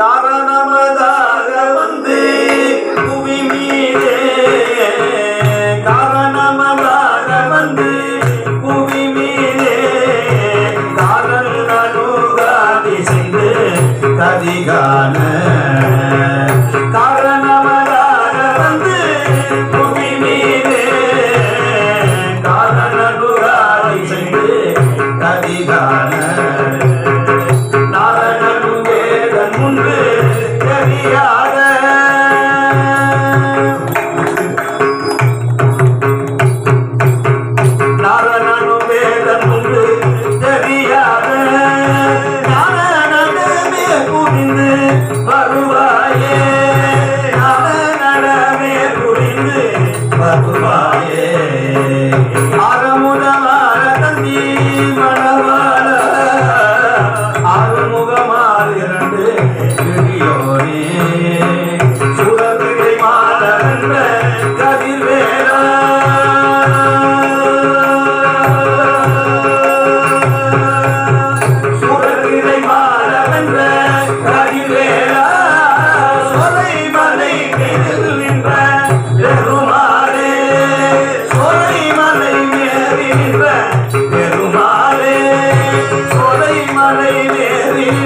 காரணமதாக வந்து புவி மீதே. காரணமதாக வந்து புவி மீதே. காரண அனுகாதி கதிகான காரணமதாக வந்து புவி மீதே. காரண அனுகாதி கதிகான வருவாயே ஆரமுதமான தந்தி மணவாள ஆறுமுகமால் இரண்டு சுரபிகை கதிர்வேலா மலை நேரில்